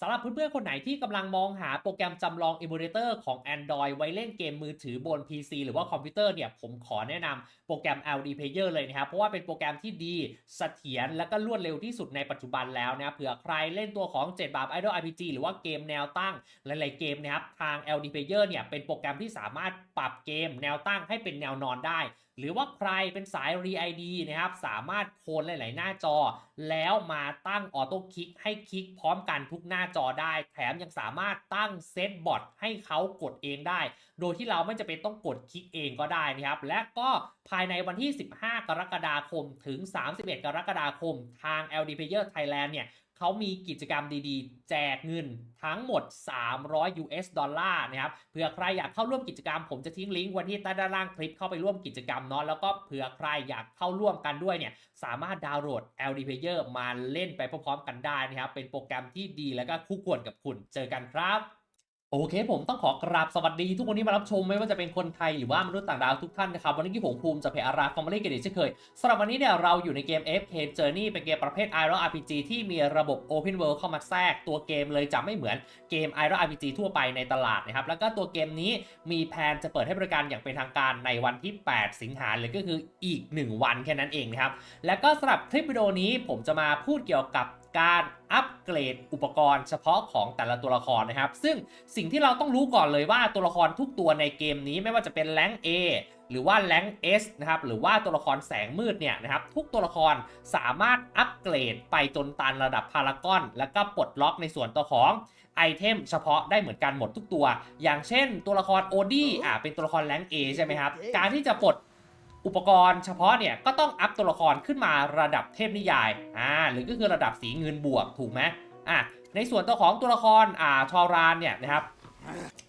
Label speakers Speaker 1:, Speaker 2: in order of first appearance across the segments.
Speaker 1: สำหรับเพื่อนๆ คนไหนที่กำลังมองหาโปรแกรมจำลองอิมูเลเตอร์ของ Android ไว้เล่นเกมมือถือบน PC หรือว่าคอมพิวเตอร์เนี่ย ผมขอแนะนำโปรแกรม LD Player เลยนะครับ เพราะว่าเป็นโปรแกรมที่ดีเสถียรและก็รวดเร็วที่สุดในปัจจุบันแล้วนะครับเผื่อใครเล่นตัวของ 7 บาท Idol RPG หรือว่าเกมแนวตั้งหลายๆเกมนะครับ ทาง LD Player เนี่ยเป็นโปรแกรมที่สามารถปรับเกมแนวตั้งให้เป็นแนวนอนได้ หรือว่าใครเป็นสาย Re ID นะครับ สามารถโคนหลาย ๆ หน้าจอ แล้วมาตั้งออโต้คลิกให้คลิกพร้อมกันทุกหน้าจอได้ แถมยังสามารถตั้งเซตบอทให้เขากดเองได้ โดยที่เราไม่จำเป็นต้องกดคลิกเองก็ได้นะครับ และก็ภายในวันที่ 15 กรกฎาคมถึง 31 กรกฎาคมทาง LD Player Thailand เนี่ย เขามีกิจกรรมดีๆ แจกเงินทั้งหมด 300 US ดอลลาร์นะครับ เผื่อใครอยากเข้าร่วมกิจกรรม ผมจะทิ้งลิงก์ไวันที่ใต้ด้านล่างคลิปเข้าไปร่วมกิจกรรมเนาะ แล้วก็เผื่อใครอยากเข้าร่วมกันด้วยเนี่ย สามารถดาวน์โหลด LD Player มาเล่นไปพร้อมๆกันได้นะครับ เป็นโปรแกรมที่ดีแล้วก็คู่ควรกับคุณ เจอกันครับ โอเคผมต้องขอกราบสวัสดีทุกคนที่มารับชมไม่ว่าจะเป็นคนไทยหรือว่ามนุษย์ต่างดาวทุกท่านนะครับ วันนี้ผมภูมิจะเพอาราฟอร์มาลีกันอีกเช่นเคยสำหรับวันนี้เนี่ยเราอยู่ในเกม FK Journey เป็นเกมประเภท Iron RPG ที่มีระบบ Open World เข้ามาแทรกตัวเกมเลยจะไม่เหมือนเกม Iron RPG ทั่วไปในตลาดนะครับ แล้วก็ตัวเกมนี้มีแผนจะเปิดให้บริการอย่างเป็นทางการในวันที่ 8 สิงหาเลยก็คืออีก 1 วันแค่นั้นเองนะครับแล้วก็สำหรับคลิปวิดีโอนี้ผมจะมาพูดเกี่ยวกับ การอัปเกรดอุปกรณ์เฉพาะของแต่ละตัวละครนะครับ ซึ่งสิ่งที่เราต้องรู้ก่อนเลยว่าตัวละครทุกตัวในเกมนี้ไม่ว่าจะเป็นแรงค์ A หรือว่าแรงค์ S นะครับหรือว่าตัวละครแสงมืดเนี่ยนะครับทุกตัวละครสามารถอัปเกรดไปจนตันระดับพารากอน แล้วก็ปลดล็อกในส่วนตัวของไอเทมเฉพาะได้เหมือนกันหมดทุกตัว อย่างเช่นตัวละครโอดี้อ่าเป็นตัวละครแรงค์ A ใช่ไหมครับ การที่จะปลด อุปกรณ์เฉพาะเนี่ยก็ต้องอัพตัวละครขึ้นมาระดับเทพนิยายอ่าหรือก็คือระดับสีเงินบวกถูกไหมอะในส่วนตัวของตัวละครอ่าทอรานเนี่ยนะครับ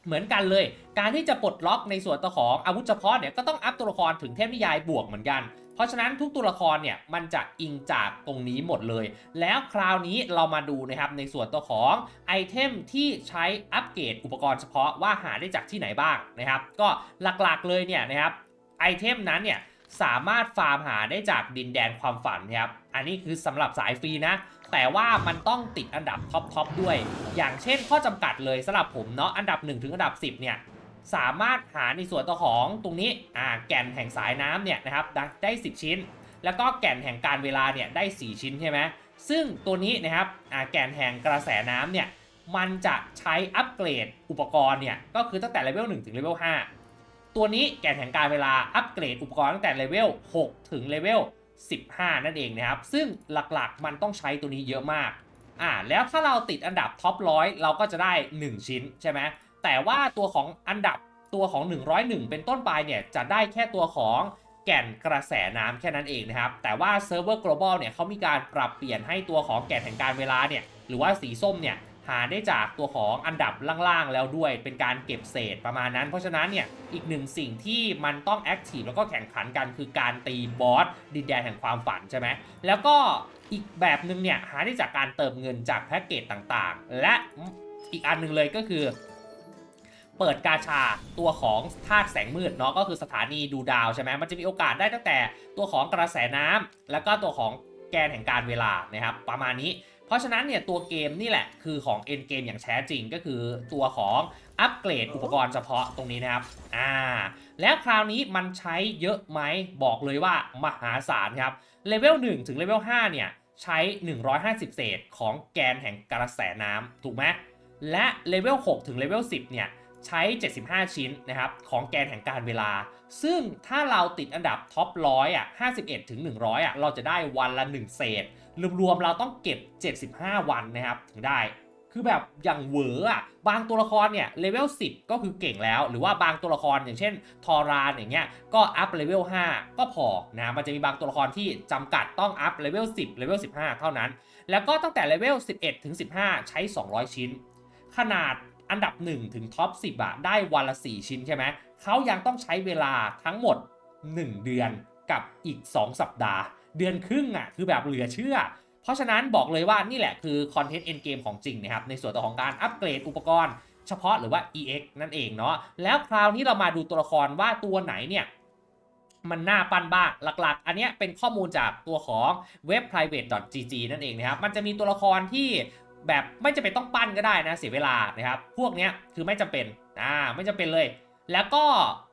Speaker 1: เหมือนกันเลย การที่จะปลดล็อกในส่วนตัวของอาวุธเฉพาะเนี่ยก็ต้องอัพตัวละครถึงเทพนิยายบวกเหมือนกัน เพราะฉะนั้นทุกตัวละครเนี่ยมันจะอิงจากตรงนี้หมดเลย แล้วคราวนี้เรามาดูนะครับในส่วนตัวของไอเทมที่ใช้อัปเกรดอุปกรณ์เฉพาะว่าหาได้จากที่ไหนบ้างนะครับ ก็หลักๆเลยเนี่ยนะครับ ไอเทมนั้นเนี่ยสามารถฟาร์มหาได้จากดินแดนความฝันครับ อันนี้คือสำหรับสายฟรีนะ แต่ว่ามันต้องติดอันดับท็อปทอปด้วย อย่างเช่นข้อจำกัดเลยสำหรับผมเนาะอันดับ 1 ถึงอันดับ 10 เนี่ย สามารถหาในส่วนตัวของตรงนี้อ่าแก่นแห่งสายน้ำเนี่ยนะครับได้ 10 ชิ้น แล้วก็แก่นแห่งการเวลาเนี่ยได้ 4 ชิ้นใช่ไหมซึ่งตัวนี้นะครับอ่าแก่นแห่งกระแสน้ำเนี่ยมันจะใช้อัปเกรดอุปกรณ์เนี่ยก็คือตั้งแต่เลเวล1ถึงเลเวล5 ตัวนี้แก่นแห่งการเวลาอัปเกรดอุปกรณ์ตั้งแต่เลเวล 6 ถึงเลเวล 15 นั่นเองนะครับ ซึ่งหลักๆมันต้องใช้ตัวนี้เยอะมากอ่าแล้วถ้าเราติดอันดับท็อปร้อยเราก็จะได้ 1 ชิ้นใช่ไหมแต่ว่าตัวของอันดับตัวของ 101 เป็นต้นไปเนี่ยจะได้แค่ตัวของแก่นกระแสน้ำแค่นั้นเองนะครับ แต่ว่าเซิร์ฟเวอร์ global เนี่ยเขามีการปรับเปลี่ยนให้ตัวของแก่นแห่งการเวลาเนี่ยหรือว่าสีส้มเนี่ย หาได้จากตัวของอันดับล่างๆแล้วด้วย เป็นการเก็บเศษประมาณนั้น เพราะฉะนั้นเนี่ยอีกหนึ่งสิ่งที่มันต้องแอคทีฟแล้วก็แข่งขันกันคือการตีบอสดินแดนแห่งความฝันใช่ไหมแล้วก็อีกแบบหนึ่งเนี่ยหาได้จากการเติมเงินจากแพ็กเกจต่างๆ และอีกอันหนึ่งเลยก็คือ เปิดกาชาตัวของธาตุแสงมืดเนาะก็คือสถานีดูดาวใช่ไหมมันจะมีโอกาสได้ตั้งแต่ตัวของกระแสน้ำแล้วก็ตัวของแกนแห่งการเวลานะครับประมาณนี้ เพราะฉะนั้นเนี่ยตัวเกมนี่แหละคือของเอ็นเกมอย่างแท้จริงก็คือตัวของอัปเกรดอุปกรณ์เฉพาะตรงนี้นะครับ อ่า แล้วคราวนี้มันใช้เยอะไหมบอกเลยว่ามหาศาลครับ เลเวล1ถึงเลเวล5เนี่ยใช้ 150 เศษของแกนแห่งกระแสน้ำถูกไหม และเลเวล6ถึงเลเวล10เนี่ยใช้ 75 ชิ้นนะครับของแกนแห่งการเวลา ซึ่งถ้าเราติดอันดับท็อปร้อยอะ51ถึง100อะเราจะได้วันละ 1 เศษ รวมๆเราต้องเก็บ 75 วันนะครับถึงได้ คือแบบอย่างเหวออะบางตัวละครเนี่ยเลเวล10 ก็คือเก่งแล้ว หรือว่าบางตัวละครอย่างเช่น ทอรานอย่างเงี้ยก็อัพเลเวล5ก็พอนะมันจะมีบางตัวละครที่จำกัดต้องอัพเลเวล10เลเวล15 เท่านั้น แล้วก็ตั้งแต่เลเวล11 ถึง 15 ใช้ 200 ชิ้น ขนาดอันดับ 1 ถึงท็อป10อะได้วันละ 4 ชิ้นใช่ไหมเขายังต้องใช้เวลาทั้งหมด 1 เดือนกับอีก 2 สัปดาห์ เดือนครึ่งอะคือแบบเหลือเชื่อ เพราะฉะนั้นบอกเลยว่านี่แหละคือคอนเทนต์เอ็นเกมของจริงนะครับในส่วนตัวของการอัปเกรดอุปกรณ์เฉพาะหรือว่า EX นั่นเองเนาะแล้วคราวนี้เรามาดูตัวละครว่าตัวไหนเนี่ยมันน่าปั้นบ้างหลักๆ อันนี้เป็นข้อมูลจากตัวของเว็บ private.gg นั่นเองนะครับ มันจะมีตัวละครที่แบบไม่จำเป็นต้องปั้นก็ได้นะเสียเวลานะครับ พวกเนี้ยคือไม่จำเป็นอ่าไม่จำเป็นเลย แล้วก็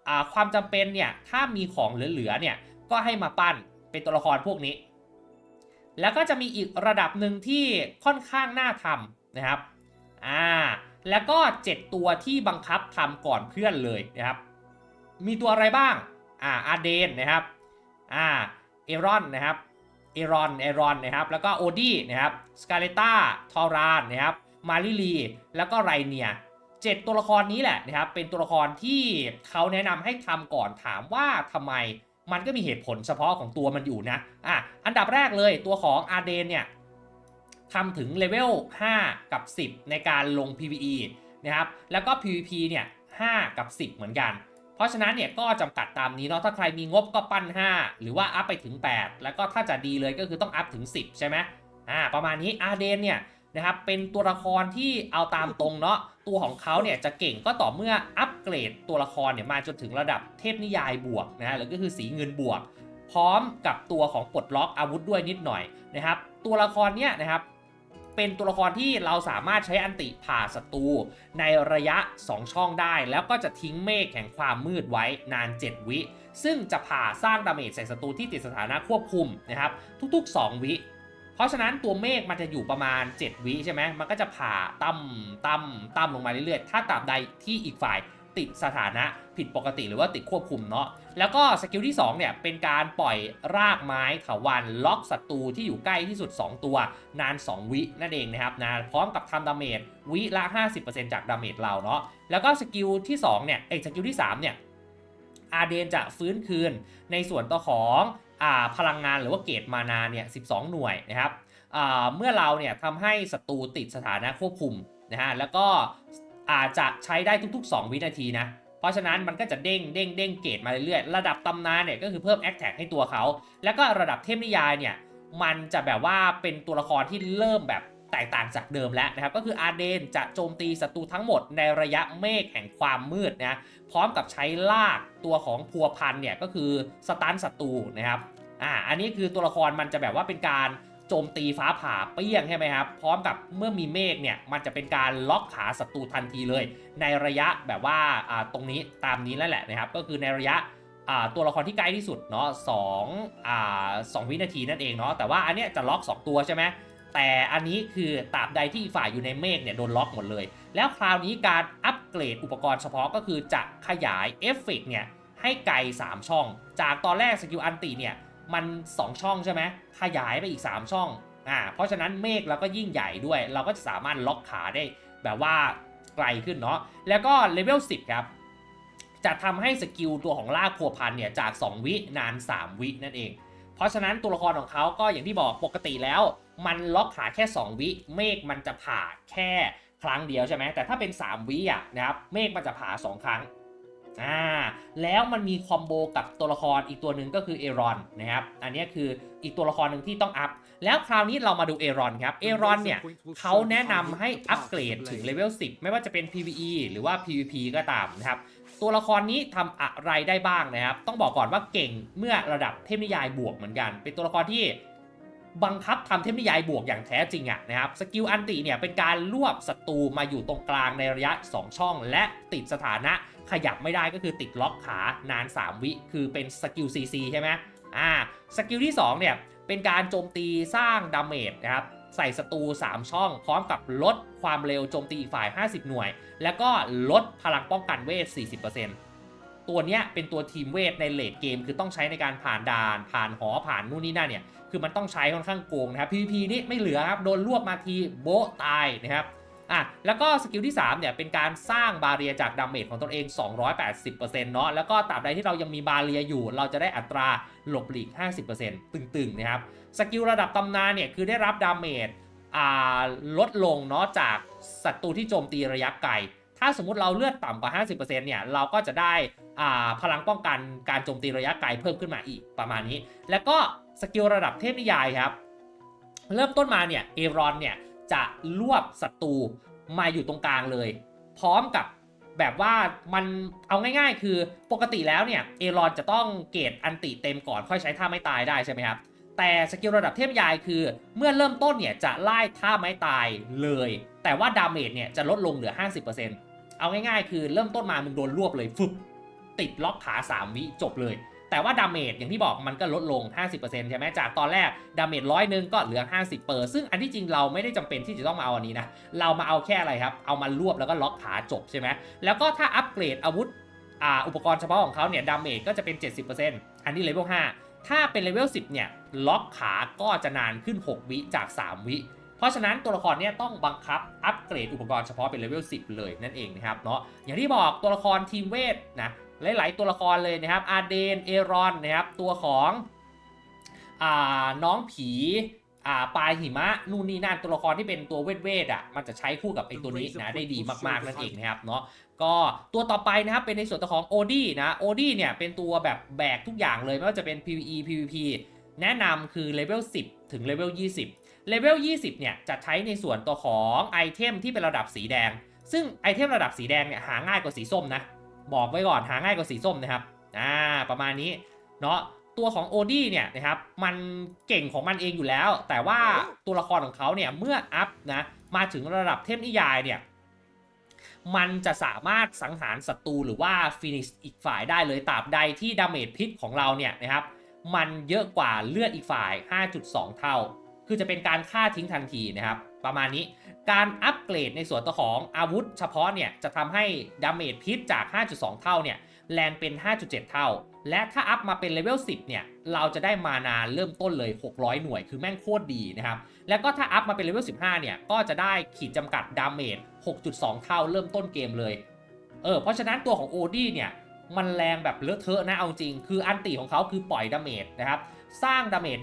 Speaker 1: อ่าความจำเป็นเนี่ยถ้ามีของเหลือๆเนี่ยก็ให้มาปั้น เป็นตัวละครพวกนี้ แล้วก็จะมีอีกระดับหนึ่งที่ค่อนข้างน่าทำนะครับอ่าแล้วก็ 7 ตัวที่บังคับทำก่อนเพื่อนเลยนะครับ มีตัวอะไรบ้าง อ่าอาเดนนะครับอ่าเอรอนนะครับเอรอนเอรอนนะครับ แล้วก็โอดี้นะครับสกาเลต้าทอรานนะครับมาริลี แล้วก็ไรเนียเจ็ดตัวละครนี้แหละนะครับ เป็นตัวละครที่เขาแนะนำให้ทำก่อนถามว่าทำไม มันก็มีเหตุผลเฉพาะของตัวมันอยู่นะอะอันดับแรกเลยตัวของอาเดนเนี่ยทำถึงเลเวล5 กับ 10 ในการลง PVE นะครับ แล้วก็ PVP เนี่ย5กับ 10 เหมือนกัน เพราะฉะนั้นเนี่ยก็จำกัดตามนี้เนาะ ถ้าใครมีงบก็ปั้น 5 หรือว่าอัพไปถึง 8 แล้วก็ถ้าจะดีเลยก็คือต้องอัพถึง 10 ใช่ไหมอ่า ประมาณนี้อาเดนเนี่ย นะครับเป็นตัวละครที่เอาตามตรงเนาะตัวของเขาเนี่ยจะเก่งก็ต่อเมื่ออัปเกรดตัวละครเนี่ยมาจนถึงระดับเทพนิยายบวกนะฮะหรือก็คือสีเงินบวก พร้อมกับตัวของปลดล็อกอาวุธด้วยนิดหน่อยนะครับ ตัวละครเนี่ยนะครับเป็นตัวละครที่เราสามารถใช้อันติผ่าศัตรูในระยะ 2 ช่องได้ แล้วก็จะทิ้งเมฆแห่งความมืดไว้นาน 7 วิ ซึ่งจะผ่าสร้างดาเมจใส่ศัตรูที่ติดสถานะควบคุมนะครับทุกๆ 2 วิ เพราะฉะนั้นตัวเมฆมันจะอยู่ประมาณ 7 วิใช่ไหมมันก็จะผ่าตั้มตั้มตั้มลงมาเรื่อยๆ ถ้าตราบใดที่อีกฝ่ายติดสถานะผิดปกติหรือว่าติดควบคุมเนาะ แล้วก็สกิลที่ 2 เนี่ย เป็นการปล่อยรากไม้ถาวันล็อกศัตรูที่อยู่ใกล้ที่สุด 2 ตัวนาน 2 วินั่นเองนะครับนะพร้อมกับทำดาเมจวิละ 50%จากดาเมจเราเนาะ แล้วก็สกิลที่2เนี่ยเอกสกิลที่ 3 เนี่ยอาเดนจะฟื้นคืนในส่วนตัวของ พลังงานหรือว่าเกตมานาเนี่ย12 หน่วยนะครับเมื่อเราเนี่ยทำให้ศัตรูติดสถานะควบคุมนะฮะแล้วก็อาจจะใช้ได้ทุก ๆ 2 วินาทีนะเพราะฉะนั้นมันก็จะเด้งเด้งเด้งเกตมาเรื่อยๆ ระดับตำนานเนี่ยก็คือเพิ่มแอคแท็กให้ตัวเขา แล้วก็ระดับเทพนิยายเนี่ยมันจะแบบว่าเป็นตัวละครที่เริ่มแบบ แตกต่างจากเดิมแล้วนะครับ ก็คืออาเดนจะโจมตีศัตรูทั้งหมดในระยะเมฆแห่งความมืดนะพร้อมกับใช้ลากตัวของพัวพันเนี่ยก็คือสตันศัตรูนะครับอ่าอันนี้คือตัวละครมันจะแบบว่าเป็นการโจมตีฟ้าผ่าเปี้ยงใช่ไหมครับ พร้อมกับเมื่อมีเมฆเนี่ยมันจะเป็นการล็อกขาศัตรูทันทีเลย ในระยะแบบว่าอ่าตรงนี้ตามนี้แล้วแหละนะครับ ก็คือในระยะอ่าตัวละครที่ใกล้ที่สุดเนาะสองอ่าสองวินาทีนั่นเองเนาะแต่ว่าอันเนี้ยจะล็อก 2 ตัวใช่ไหม แต่อันนี้คือตราบใดที่ฝ่ายอยู่ในเมฆเนี่ยโดนล็อกหมดเลย แล้วคราวนี้การอัปเกรดอุปกรณ์เฉพาะก็คือจะขยายเอฟเฟกเนี่ยให้ไกล 3 ช่อง จากตอนแรกสกิลอันติเนี่ยมัน 2 ช่องใช่ไหมขยายไปอีก 3 ช่องอ่าเพราะฉะนั้นเมฆเราก็ยิ่งใหญ่ด้วย เราก็จะสามารถล็อกขาได้แบบว่าไกลขึ้นเนาะแล้วก็เลเวล10 ครับ จะทำให้สกิลตัวของลากพัวพันเนี่ยจาก 2 วินาน 3 วินั่นเอง เพราะฉะนั้นตัวละครของเขาก็อย่างที่บอกปกติแล้ว มันล็อกขาแค่ 2 วิเมฆมันจะผ่าแค่ครั้งเดียวใช่ไหมแต่ถ้าเป็น 3 วิอะนะครับเมฆมันจะผ่า 2 ครั้งอ่าแล้วมันมีคอมโบกับตัวละครอีกตัวหนึ่งก็คือเอรอนนะครับอันนี้คืออีกตัวละครหนึ่งที่ต้องอัพ แล้วคราวนี้เรามาดูเอรอนครับเอรอนเนี่ยเขาแนะนำให้อัปเกรดถึงเลเวล 10 ไม่ว่าจะเป็น PVE หรือว่า PVP ก็ตามนะครับตัวละครนี้ทำอะไรได้บ้างนะครับ ต้องบอกก่อนว่าเก่งเมื่อระดับเทพนิยายบวกเหมือนกัน เป็นตัวละครที่ บังคับทำเทพนิยายบวกอย่างแท้จริงอะนะครับสกิลอันติเนี่ยเป็นการรวบศัตรูมาอยู่ตรงกลางในระยะ 2 ช่อง และติดสถานะขยับไม่ได้ก็คือติดล็อกขานาน 3 วิ คือเป็นสกิล CC ใช่ไหมอ่าสกิลที่2เนี่ยเป็นการโจมตีสร้างดาเมจนะครับใส่ศัตรู 3 ช่อง พร้อมกับลดความเร็วโจมตีอีกฝ่าย 50 หน่วย แล้วก็ลดพลังป้องกันเวท 40% ตัวเนี้ยเป็นตัวทีมเวทในเลดเกม คือต้องใช้ในการผ่านด่าน ผ่านหอผ่านนู่นนี่นั่นเนี่ยคือมันต้องใช้ค่อนข้างโกงนะครับ PVP นี่ไม่เหลือครับโดนรวบมาทีโบตายนะครับอะแล้วก็สกิลที่3เนี่ยเป็นการสร้างบาเรียจากดาเมจของตนเอง 280%เนาะแล้วก็ตราบใดที่เรายังมีบาเรียอยู่ เราจะได้อัตราหลบหลีก 50%ตึงๆนะครับสกิลระดับตำนานเนี่ยคือได้รับดาเมจอ่าลดลงเนาะจากศัตรูที่โจมตีระยะไกล ถ้าสมมติเราเลือดต่ำกว่า 50%เนี่ย เราก็จะได้อ่าพลังป้องกันการโจมตีระยะไกลเพิ่มขึ้นมาอีกประมาณนี้ แล้วก็สกิลระดับเทพนิยายครับ เริ่มต้นมาเนี่ยเอรอนเนี่ยจะรวบศัตรูมาอยู่ตรงกลางเลย พร้อมกับแบบว่ามันเอาง่ายๆ คือปกติแล้วเนี่ยเอรอนจะต้องเกรดอันติเต็มก่อนค่อยใช้ท่าไม่ตายได้ใช่ไหมครับแต่สกิลระดับเทพยายคือ เมื่อเริ่มต้นเนี่ยจะไล่ท่าไม้ตายเลย แต่ว่าดาเมจเนี่ยจะลดลงเหลือ 50% เอาง่ายๆ คือเริ่มต้นมามึงโดนรวบเลยฟึบติดล็อกขา 3 วิจบเลย แต่ว่าดาเมจอย่างที่บอกมันก็ลดลง 50%ใช่ไหมจากตอนแรกดาเมจร้อยหนึ่งก็เหลือ 50เปอร์ซึ่งอันที่จริงเราไม่ได้จำเป็นที่จะต้องมาเอาอันนี้นะ เรามาเอาแค่อะไรครับ เอามารวบแล้วก็ล็อกขาจบใช่ไหมแล้วก็ถ้าอัปเกรดอาวุธอ,อุปกรณ์เฉพาะของเขาเนี่ยดาเมจก็จะเป็น 70%อันนี้เลเวล5ถ้าเป็นเลเวล10เนี่ยล็อกขาก็จะนานขึ้น 6 วิจาก 3 วิ ราะฉะนั้นตัวละครเนี่ยต้องบังคับอัปเกรดอุปกรณ์เฉพาะเป็นเลเวล10 เลยนั่นเองนะครับเนาะอย่างที่บอกตัวละครทีมเวทนะหลาย ๆ ตัวละครเลยนะครับอาเดนเอรอนนะครับตัวของอ่าน้องผีอ่าปลายหิมะนู่นนี่นั่นตัวละครที่เป็นตัวเวทเวทอะมันจะใช้คู่กับไอตัวนี้นะได้ดีมากๆนั่นเองนะครับเนาะก็ตัวต่อไปนะครับเป็นในส่วนตัวของโอดี้นะโอดี้เนี่ยเป็นตัวแบบแบกทุกอย่างเลยไม่ว่าจะเป็น PVE PVP แนะนำคือเลเวล10 ถึงเลเวล20 เลเวล20 เนี่ยจะใช้ในส่วนตัวของไอเทมที่เป็นระดับสีแดง ซึ่งไอเทมระดับสีแดงเนี่ยหาง่ายกว่าสีส้มนะ บอกไว้ก่อนหาง่ายกว่าสีส้มนะครับ อ่า ประมาณนี้ เนาะตัวของโอดี้เนี่ยนะครับ มันเก่งของมันเองอยู่แล้ว แต่ว่าตัวละครของเขาเนี่ยเมื่ออัพนะ มาถึงระดับเทพนิยายเนี่ย มันจะสามารถสังหารศัตรูหรือว่าฟินิชอีกฝ่ายได้เลยตราบใดที่ดาเมจพิษของเราเนี่ยนะครับ มันเยอะกว่าเลือดอีกฝ่าย 5.2 เท่า คือจะเป็นการฆ่าทิ้งทันทีนะครับ ประมาณนี้ การอัปเกรดในส่วนตัวของอาวุธเฉพาะเนี่ย จะทำให้ดาเมจพิษจาก 5.2 เท่าเนี่ย แรงเป็น 5.7 เท่า และถ้าอัพมาเป็นเลเวล 10 เนี่ย เราจะได้มานาเริ่มต้นเลย 600 หน่วย คือแม่งโคตรดีนะครับ แล้วก็ถ้าอัพมาเป็นเลเวล 15 เนี่ย ก็จะได้ขีดจำกัดดาเมจ 6.2 เท่า เริ่มต้นเกมเลย เออ เพราะฉะนั้นตัวของโอดี้เนี่ย มันแรงแบบเลอะเทอะนะเอาจริง คืออันติของเขาคือปล่อยดาเมจนะครับ สร้างดาเมจ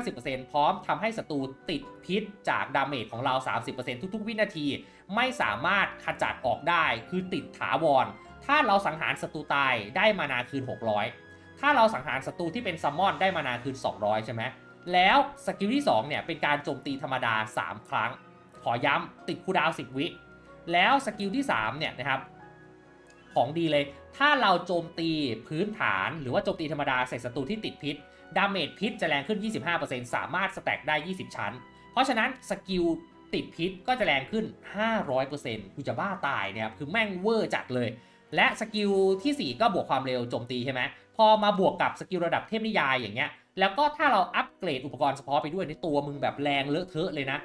Speaker 1: 150%พร้อมทำให้ศัตรูติดพิษจากดาเมจของเรา 30%ทุกๆ วินาที ไม่สามารถขจัดออกได้ คือติดถาวร ถ้าเราสังหารศัตรูตายได้มานาคืน 600 ถ้าเราสังหารศัตรูที่เป็นซัมมอนได้มานาคืน 200 ใช่ไหม แล้วสกิลที่2เนี่ยเป็นการโจมตีธรรมดา 3 ครั้ง ขอย้ำติดคูดาว 10 วิ แล้วสกิลที่3เนี่ยนะครับ ของดีเลย ถ้าเราโจมตีพื้นฐานหรือว่าโจมตีธรรมดาใส่ศัตรูที่ติดพิษ ดาเมจพิษจะแรงขึ้น 25%สามารถสแต็กได้ 20 ชั้น เพราะฉะนั้นสกิลติดพิษก็จะแรงขึ้น 500%กูจะบ้าตายเนี่ยคือแม่งเวอร์จัดเลย และสกิลทีสี่4 ก็บวกความเร็วโจมตีใช่ไหมพอมาบวกกับสกิลระดับเทพนิยายอย่างเงี้ย แล้วก็ถ้าเราอัปเกรดอุปกรณ์เฉพาะไปด้วยในตัวมึงแบบแรงเลอะเทอะเลยนะ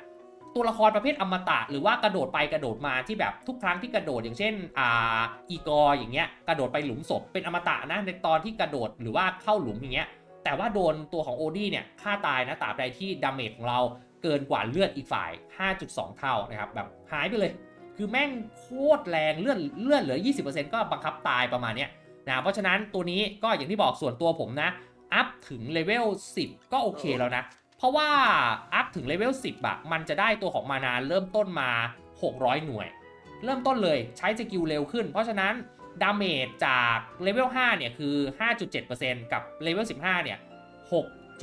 Speaker 1: ตัวละครประเภทอมตะ หรือว่ากระโดดไปกระโดดมาที่แบบทุกครั้งที่กระโดดอย่างเช่นอ่าอีกอร์อย่างเงี้ยกระโดดไปหลุมศพเป็นอมตะนะในตอนที่กระโดดหรือว่าเข้าหลุมอย่างเงี้ยแต่ว่าโดนตัวของโอดี้เนี่ยฆ่าตายนะตราบใดที่ดาเมจของเราเกินกว่าเลือดอีกฝ่าย 5.2 เท่านะครับแบบหายไปเลย คือแม่งโคตรแรงเลือดเลือดเหลือ 20%ก็บังคับตายประมาณเนี้ยนะเพราะฉะนั้นตัวนี้ก็อย่างที่บอกส่วนตัวผมนะอัพถึงเลเวล10 ก็โอเคแล้วนะ เพราะว่าอัพถึงเลเวล10อะมันจะได้ตัวของมานาเริ่มต้นมา 600 หน่วย เริ่มต้นเลยใช้สกิลเร็วขึ้น เพราะฉะนั้นดาเมจจากเลเวล5เนี่ยคือ 5.7%กับเลเวล15เนี่ย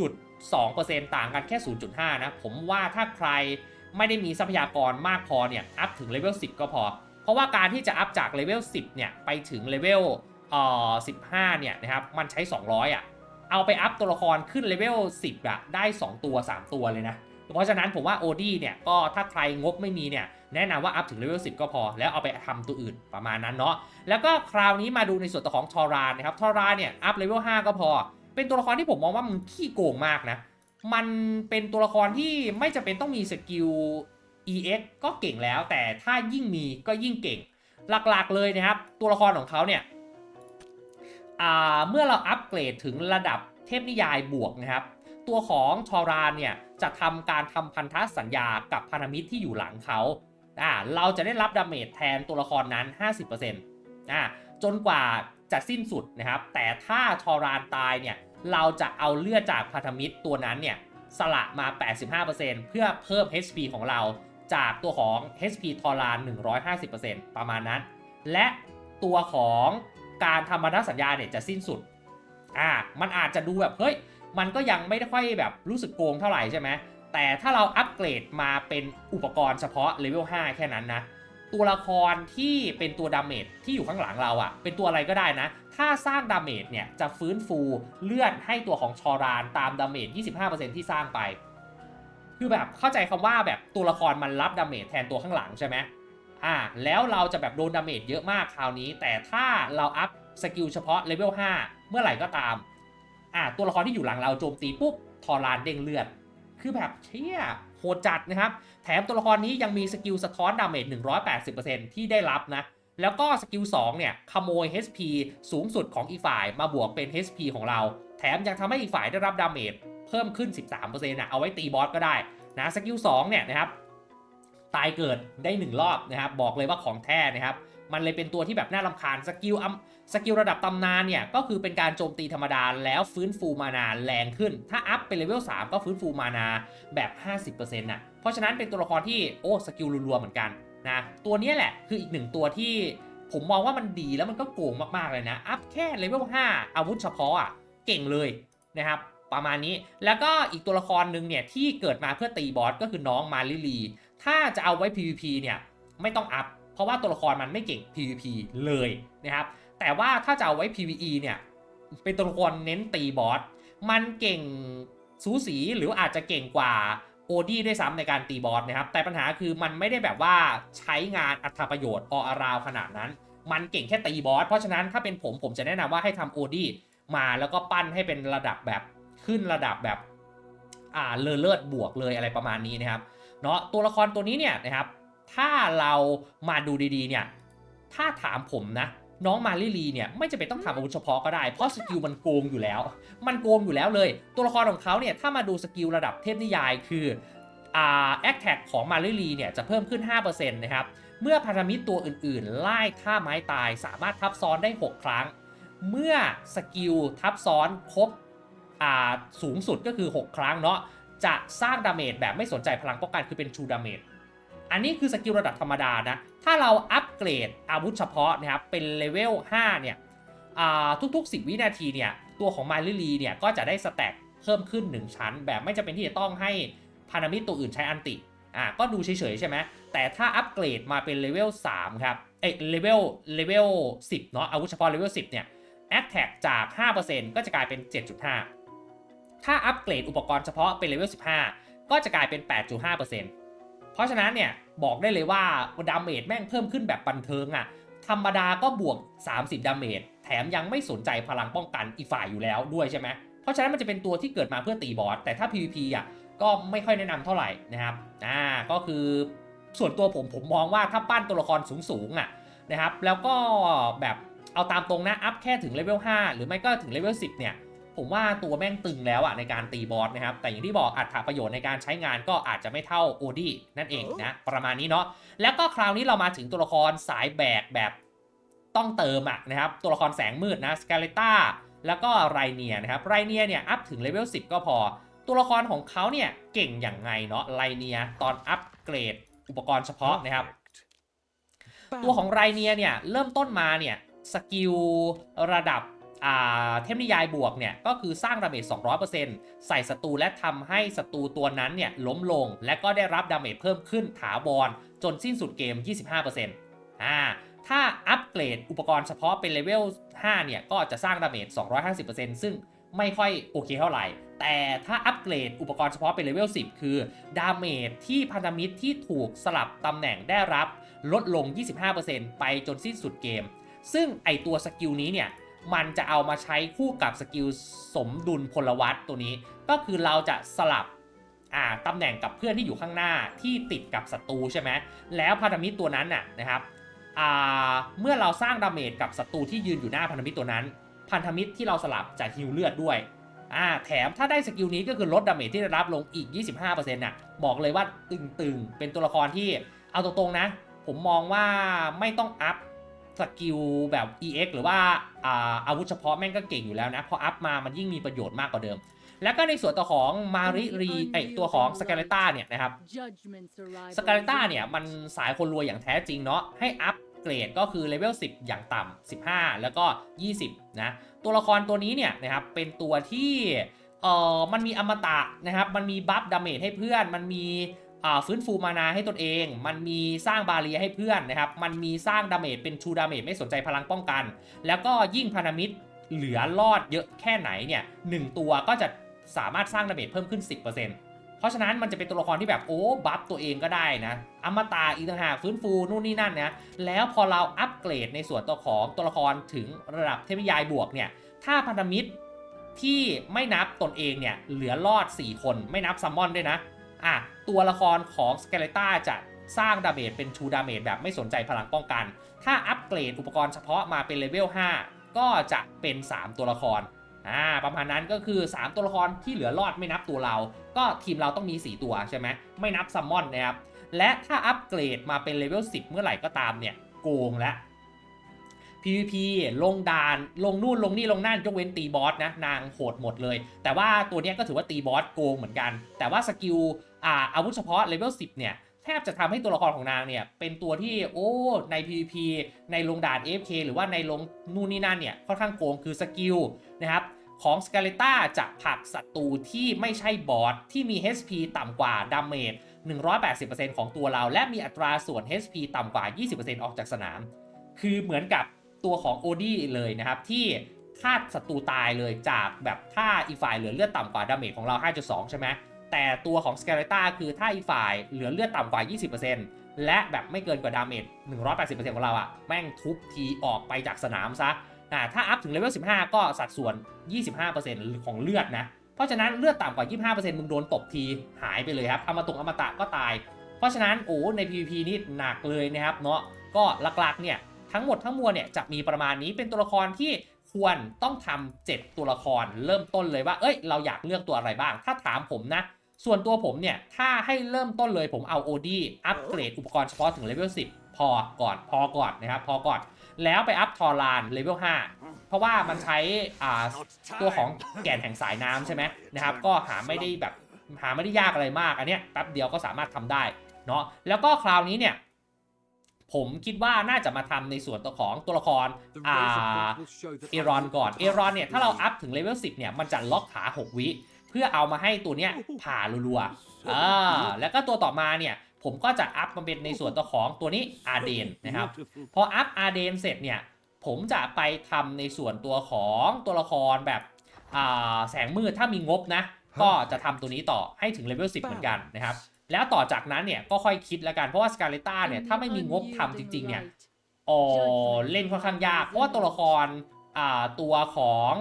Speaker 1: 6.2%ต่างกันแค่ 0.5 นะ ผมว่าถ้าใครไม่ได้มีทรัพยากรมากพอเนี่ยอัพถึงเลเวล10 ก็พอ เพราะว่าการที่จะอัพจากเลเวล10เนี่ยไปถึงเลเวลเอ่อ15เนี่ยนะครับมันใช้ 200อะ เอาไปอัพตัวละครขึ้นเลเวล10อะได้ 2 ตัว 3 ตัวเลยนะ เพราะฉะนั้นผมว่าโอดี้เนี่ยก็ถ้าใครงบไม่มีเนี่ยแนะนำว่าอัพถึงเลเวล10 ก็พอ แล้วเอาไปทำตัวอื่นประมาณนั้นเนาะแล้วก็คราวนี้มาดูในส่วนตัวของทอรานนะครับทอรานเนี่ยอัพเลเวล5ก็พอ เป็นตัวละครที่ผมมองว่ามันขี้โกงมากนะ มันเป็นตัวละครที่ไม่จำเป็นต้องมีสกิล EX ก็เก่งแล้ว แต่ถ้ายิ่งมีก็ยิ่งเก่ง หลักๆเลยนะครับ ตัวละครของเขาเนี่ย เมื่อเราอัปเกรดถึงระดับเทพนิยายบวกนะครับ ตัวของทอรานเนี่ยจะทำการทำพันธสัญญากับพันธมิตรที่อยู่หลังเขาอ่าเราจะได้รับดาเมจแทนตัวละครนั้น 50%อ่าจนกว่าจะสิ้นสุดนะครับ แต่ถ้าทอรานตายเนี่ยเราจะเอาเลือดจากพันธมิตรตัวนั้นเนี่ยสละมา 85%เพื่อเพิ่ม HP ของเราจากตัวของ HP ทอราน 150%ประมาณนั้น และตัวของ การทำพันธสัญญาเนี่ยจะสิ้นสุด อ่า มันอาจจะดูแบบเฮ้ย มันก็ยังไม่ได้ค่อยแบบรู้สึกโกงเท่าไหร่ใช่ไหม แต่ถ้าเราอัปเกรดมาเป็นอุปกรณ์เฉพาะเลเวล5แค่นั้นนะ ตัวละครที่เป็นตัวดาเมจที่อยู่ข้างหลังเราอะ่ะ เป็นตัวอะไรก็ได้นะ ถ้าสร้างดาเมจเนี่ยจะฟื้นฟูเลือนให้ตัวของชอรานตามดาเมจ 25%ที่สร้างไป คือแบบเข้าใจคำว่าแบบตัวละครมันรับดาเมจแทนตัวข้างหลังใช่ไหม อ่าแล้วเราจะแบบโดนดาเมจเยอะมากคราวนี้ แต่ถ้าเราอัพสกิลเฉพาะเลเวล5เมื่อไหร่ก็ตามอ่าตัวละครที่อยู่หลังเราโจมตีปุ๊บทอรานเด้งเลือด คือแบบเชี่ยโหดจัดนะครับ แถมตัวละครนี้ยังมีสกิลสะท้อนดาเมจ180%ที่ได้รับนะแล้วก็สกิล2เนี่ยขโมย HP สูงสุดของอีกฝ่ายมาบวกเป็น HP ของเรา แถมยังทำให้อีกฝ่ายได้รับดาเมจเพิ่มขึ้น 13%นะเอาไว้ตีบอสก็ได้นะสกิล2เนี่ยนะครับ ตายเกิดได้1รอบนะครับ บอกเลยว่าของแท้นะครับ มันเลยเป็นตัวที่แบบน่ารำคาญสกิลอัมสกิลระดับตำนานเนี่ย ก็คือเป็นการโจมตีธรรมดาแล้วฟื้นฟูมานาแรงขึ้น ถ้าอัพเป็นเลเวล3ก็ฟื้นฟูมานาแบบ 50%น่ะเพราะฉะนั้นเป็นตัวละครที่โอ้สกิลรัวๆเหมือนกันนะตัวนี้แหละคืออีกหนึ่งตัวที่ผมมองว่ามันดีแล้วมันก็โกงมากๆเลยนะ อัพแค่เลเวล5อาวุธเฉพาะอะเก่งเลยนะครับประมาณนี้แล้วก็อีกตัวละครหนึ่งเนี่ยที่เกิดมาเพื่อตีบอสก็คือน้องมาลิลี ถ้าจะเอาไว้ PVP เนี่ยไม่ต้องอัพ เพราะว่าตัวละครมันไม่เก่ง PVP เลยนะครับ แต่ว่าถ้าจะเอาไว้ PVE เนี่ยเป็นตัวละครเน้นตีบอส มันเก่งสูสีหรืออาจจะเก่งกว่าโอดี้ด้วยซ้ำในการตีบอสนะครับ แต่ปัญหาคือมันไม่ได้แบบว่าใช้งานอัตราประโยชน์ออราวขนาดนั้น มันเก่งแค่ตีบอส เพราะฉะนั้นถ้าเป็นผมผมจะแนะนำว่าให้ทำโอดี้มาแล้วก็ปั้นให้เป็นระดับแบบขึ้นระดับแบบอ่าเลอเลิศบวกเลยอะไรประมาณนี้นะครับ เนาะตัวละครตัวนี้เนี่ยนะครับถ้าเรามาดูดีๆเนี่ยถ้าถามผมนะน้องมาลิลีเนี่ยไม่จะเป็นต้องทำอาวุธเฉพาะก็ได้ เพราะสกิลมันโกงอยู่แล้ว มันโกงอยู่แล้วเลย ตัวละครของเขาเนี่ยถ้ามาดูสกิลระดับเทพนิยายคืออ่าแอคแท็กของมาลิลีเนี่ยจะเพิ่มขึ้น 5%นะครับ เมื่อพันธมิตรตัวอื่นๆ ไล่ท่าไม้ตายสามารถทับซ้อนได้ 6 ครั้ง เมื่อสกิลทับซ้อนครบอ่าสูงสุดก็คือ 6 ครั้งเนาะ จะสร้างดาเมจแบบไม่สนใจพลังป้องกันคือเป็นชูดาเมจอันนี้คือสกิลระดับธรรมดานะ ถ้าเราอัปเกรดอาวุธเฉพาะนะครับ เป็นเลเวล 5 เนี่ยทุกๆ 10 วินาทีเนี่ย ตัวของมาลิลีเนี่ย ก็จะได้สแต็กเพิ่มขึ้น 1 ชั้น แบบไม่จำเป็นที่จะต้องให้พันธมิตตัวอื่นใช้อันติ อ่า ก็ดูเฉยๆ ใช่ไหม แต่ถ้าอัปเกรดมาเป็นเลเวล 3 ครับ เอ้เลเวล เลเวล 10 เนาะอาวุธเฉพาะเลเวล 10 เนี่ยแอคแท็กจาก 5%ก็จะกลายเป็น 7.5 ถ้าอัปเกรดอุปกรณ์เฉพาะเป็นเลเวล 15 ก็จะกลายเป็น 8.5%เพราะฉะนั้นเนี่ยบอกได้เลยว่าดาเมจแม่งเพิ่มขึ้นแบบบันเทิงอะ่ะธรรมดาก็บวก 30 ดาเมจแถมยังไม่สนใจพลังป้องกันอีกฝ่ายอยู่แล้วด้วยใช่ไหมเพราะฉะนั้นมันจะเป็นตัวที่เกิดมาเพื่อตีบอสแต่ถ้า PVP อะก็ไม่ค่อยแนะนำเท่าไหร่นะครับอ่าก็คือส่วนตัวผมผมมองว่าถ้าปั้นตัวละครสูงๆอะนะครับแล้วก็แบบเอาตามตรงนะอัพแค่ถึงเลเวล5หรือไม่ก็ถึงเลเวล10เนี่ย ผมว่าตัวแม่งตึงแล้วอะในการตีบอสนะครับ แต่อย่างที่บอกอัตราประโยชน์ในการใช้งานก็อาจจะไม่เท่าโอดี้นั่นเองนะประมาณนี้เนาะแล้วก็คราวนี้เรามาถึงตัวละครสายแบกแบบต้องเติมอะนะครับ ตัวละครแสงมืดนะสกาเลต้าแล้วก็ไรเนียนะครับไรเนียเนี่ยอัพถึงเลเวล10 ก็พอ ตัวละครของเขาเนี่ยเก่งอย่างไงเนาะไรเนียตอนอัปเกรดอุปกรณ์เฉพาะนะครับ ตัวของไรเนียเนี่ยเริ่มต้นมาเนี่ยสกิลระดับอ่า เทพนิยายบวกเนี่ยก็คือสร้างดาเมจ 200%ใส่ศัตรูและทำให้ศัตรูตัวนั้นเนี่ยล้มลง และก็ได้รับดาเมจเพิ่มขึ้นถาวรจนสิ้นสุดเกม 25%อ่าถ้าอัปเกรดอุปกรณ์เฉพาะเป็นเลเวล 5 เนี่ย ก็จะสร้างดาเมจ 250%ซึ่งไม่ค่อยโอเคเท่าไหร่ แต่ถ้าอัปเกรดอุปกรณ์เฉพาะเป็นเลเวล 10 คือ ดาเมจที่พันธมิตรที่ถูกสลับตำแหน่งได้รับลดลง 25%ไปจนสิ้นสุดเกม ซึ่งไอตัวสกิลนี้เนี่ย มันจะเอามาใช้คู่กับสกิลสมดุลพลวัตตัวนี้ ก็คือเราจะสลับอ่าตำแหน่งกับเพื่อนที่อยู่ข้างหน้าที่ติดกับศัตรูใช่ไหมแล้วพันธมิตรตัวนั้นน่ะนะครับอ่าเมื่อเราสร้างดาเมจกับศัตรูที่ยืนอยู่หน้าพันธมิตรตัวนั้น พันธมิตรที่เราสลับจะฮิวเลือดด้วยอ่าแถมถ้าได้สกิลนี้ก็คือลดดาเมจที่ได้รับลงอีก 25%น่ะบอกเลยว่าตึงๆ เป็นตัวละครที่เอาตรงๆนะ ผมมองว่าไม่ต้องอัพ สกิลแบบ EX หรือว่าอาอาวุธเฉพาะแม่งก็เก่งอยู่แล้วนะ พออัพมามันยิ่งมีประโยชน์มากกว่าเดิม แล้วก็ในส่วนตัวของมาริรีไอตัวของสกาเลต้าเนี่ยนะครับสกาเลต้าเนี่ยมันสายคนรวยอย่างแท้จริงเนาะให้อัพเกรดก็คือเลเวล10 อย่างต่ำ15 แล้วก็ 20 นะ ตัวละครตัวนี้เนี่ยนะครับเป็นตัวที่เออมันมีอมตะนะครับ มันมีบัฟดาเมจให้เพื่อน มันมีอ่า ฟื้นฟูมานาให้ตนเอง มันมีสร้างบาเรียให้เพื่อนนะครับ มันมีสร้างดาเมจเป็นชูดาเมจไม่สนใจพลังป้องกัน แล้วก็ยิ่งพันธมิตรเหลือรอดเยอะแค่ไหนเนี่ยหนึ่งตัวก็จะสามารถสร้างดาเมจเพิ่มขึ้น 10%เพราะฉะนั้นมันจะเป็นตัวละครที่แบบโอ้บัฟตัวเองก็ได้นะ อมตะอีกต่างหากฟื้นฟูนู่นนี่นั่นนะแล้วพอเราอัปเกรดในส่วนตัวของตัวละครถึงระดับเทพนิยายบวกเนี่ยถ้าพันธมิตรที่ไม่นับตนเองเนี่ยเหลือรอด 4 คนไม่นับซัมมอนด้วยนะอะ ตัวละครของสเกเลต้าจะสร้างดาเมจเป็นชูดาเมจแบบไม่สนใจพลังป้องกัน ถ้าอัปเกรดอุปกรณ์เฉพาะมาเป็นเลเวล 5 ก็จะเป็น 3 ตัวละครอ่าประมาณนั้นก็คือ 3 ตัวละครที่เหลือรอดไม่นับตัวเรา ก็ทีมเราต้องมี 4 ตัวใช่ไหมไม่นับซัมมอนนะครับ และถ้าอัปเกรดมาเป็นเลเวล 10 เมื่อไหร่ก็ตามเนี่ยโกงแล้ว PVP ลงดานลงนู่นลงนี่ลงนั่นยกเว้นตีบอสนะนางโหดหมดเลย แต่ว่าตัวนี้ก็ถือว่าตีบอสโกงเหมือนกัน แต่ว่าสกิล อาวุธเฉพาะเลเวล10 เนี่ย แทบจะทำให้ตัวละครของนางเนี่ย เป็นตัวที่โอ้ใน PVP ในลงด่าน AFK หรือว่าในลงนู่นนี่นั่นเนี่ย ค่อนข้างโกงคือสกิลนะครับของสกาเลต้าจะผลักศัตรูที่ไม่ใช่บอสที่มี HP ต่ำกว่าดาเมจ180%ของตัวเรา และมีอัตราส่วน HP ต่ำกว่า 20%ออกจากสนาม คือเหมือนกับตัวของโอดี้เลยนะครับ ที่ฆ่าศัตรูตายเลยจากแบบถ้าอีกฝ่ายเหลือเลือดต่ำกว่าดาเมจของเรา 5.2 ใช่ไหม แต่ตัวของสเกเลต้าคือถ้าอีกฝ่ายเหลือเลือดต่ำกว่า 20%และแบบไม่เกินกว่าดาเมจ180%ของเราอะแม่งทุบทีออกไปจากสนามซะอ่าถ้าอัพถึงเลเวล 15 ก็สัดส่วน 25%ของเลือดนะ เพราะฉะนั้นเลือดต่ำกว่า 25%มึงโดนตบทีหายไปเลยครับอมตงอมตะก็ตาย เพราะฉะนั้นโอ้ใน PVP นี่หนักเลยนะครับเนาะ ก็หลักๆเนี่ยทั้งหมดทั้งมวลเนี่ยจะมีประมาณนี้เป็นตัวละครที่ควรต้องทำ7ตัวละครเริ่มต้นเลยว่า เอ้ย เราอยากเลือกตัวอะไรบ้าง ถ้าถามผมนะ ส่วนตัวผมเนี่ย ถ้าให้เริ่มต้นเลยผมเอาโอดีอัปเกรดอุปกรณ์เฉพาะถึงเลเวล10 พอก่อนพอก่อนนะครับ พอก่อน แล้วไปอัพทอรานเลเวล5 เพราะว่ามันใช้ตัวของแก่นแห่งสายน้ำใช่ไหมนะครับ ก็หาไม่ได้แบบหาไม่ได้ยากอะไรมาก อันเนี้ยแป๊บเดียวก็สามารถทำได้เนาะแล้วก็คราวนี้เนี่ยผมคิดว่าน่าจะมาทำในส่วนตัวของตัวละครอ่าเอรอนก่อน เอรอนเนี่ย ถ้าเราอัพถึงเลเวล10 เนี่ย มันจะล็อกขา 6 วิ พื่อเอามาให้ตัวเนี้ยผ่ารัวๆอ่าแล้วก็ตัวต่อมาเนี่ยผมก็จะอัพมาเป็นในส่วนตัวของตัวนี้อาเดนนะครับ พออัพอาเดนเสร็จเนี่ยผมจะไปทำในส่วนตัวของตัวละครแบบอ่าแสงมืดถ้ามีงบนะ ก็จะทำตัวนี้ต่อให้ถึงเลเวล10 เหมือนกันนะครับ แล้วต่อจากนั้นเนี่ยก็ค่อยคิดแล้วกัน เพราะว่าสกาเลต้าเนี่ยถ้าไม่มีงบทำจริง ๆ เนี่ยอ๋อเล่นค่อนข้างยาก เพราะว่าตัวละครอ่าตัวของ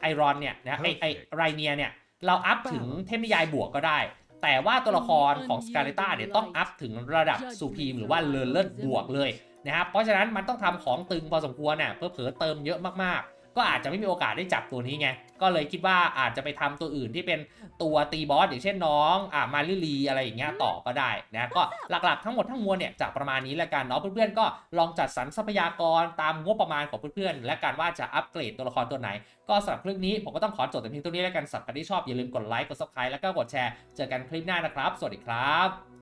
Speaker 1: ไอรอนเนี่ยนะไอไอไรเนียเนี่ย เราอัพถึงเทพนิยายบวกก็ได้ แต่ว่าตัวละครของสกาเลต้าเนี่ยต้องอัพถึงระดับสูพีมหรือว่าเลเลิศบวกเลยนะครับเพราะฉะนั้นมันต้องทำของตึงพอสมควรเนี่ยเพื่อเผลอๆเติมเยอะมากๆ ก็อาจจะไม่มีโอกาสได้จับตัวนี้ไง ก็เลยคิดว่าอาจจะไปทำตัวอื่นที่เป็นตัวตีบอสอย่างเช่นน้องอ่ามาลิลีอะไรอย่างเงี้ยต่อก็ได้นะก็หลักๆทั้งหมดทั้งมวลเนี่ยจะประมาณนี้แล้วกันเนาะเพื่อนๆก็ลองจัดสรรทรัพยากรตามงบประมาณของเพื่อนๆและการว่าจะอัปเกรดตัวละครตัวไหน ก็สำหรับคลิปนี้ผมก็ต้องขอจบแต่เพียงเท่านี้แล้วกันสำหรับใครที่ชอบอย่าลืมกดไลค์กด subscribe แล้วก็กดแชร์เจอกันคลิปหน้านะครับ สวัสดีครับ